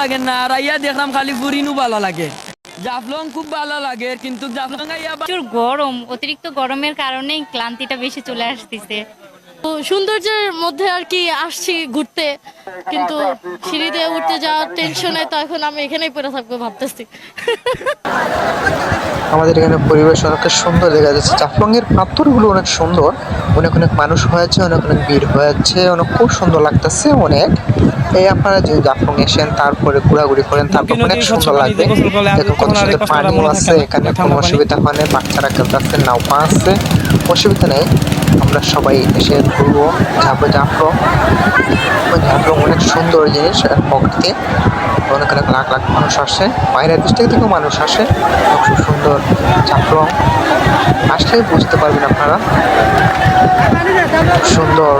লাগে না, আর আইয়া দেখলাম খালি বুড়িনু ভালো লাগে। জাফলং খুব ভালো লাগে, কিন্তু জাফলং গরম, অতিরিক্ত গরমের কারণে ক্লান্তিটা বেশি চলে আসতেছে। সৌন্দর্যের মধ্যে আর কি আসছি ঘুরতে কিন্তু সিঁড়িতে উঠতে যাওয়ার টেনশনে তো এখন আমি এখানেই পড়ে থাকব ভাবতেছি। আমাদের এখানে পরিবেশ অনেক সুন্দর দেখা যাচ্ছে। জাফলং এর পাথরগুলো অনেক সুন্দর। অনেক অনেক মানুষ হয়েছে অনেক অনেক ভিড় হয়েছে অনেক খুব সুন্দর লাগতেছে অনেক। এই আপনারা যে জাফলং এসেন তারপরে ঘোরাঘুরি করেন তারপর অনেক সুন্দর লাগবে। দেখো কত সুন্দর পানিও আছে এখানে কোনো অসুবিধা হয় না বাচ্চারা খেলতে আসছে নাও নাওপা আছে অসুবিধা নেই। আমরা সবাই এসে ঘুরবো, যাব জাফলং ওই অনেক সুন্দর জিনিস প্রকৃতি। অনেক অনেক লাখ লাখ মানুষ আসে। বাইরের দেশ থেকেও মানুষ আসে। খুব সুন্দর জাফলং আসলে বুঝতে পারবেন আপনারা। সুন্দর।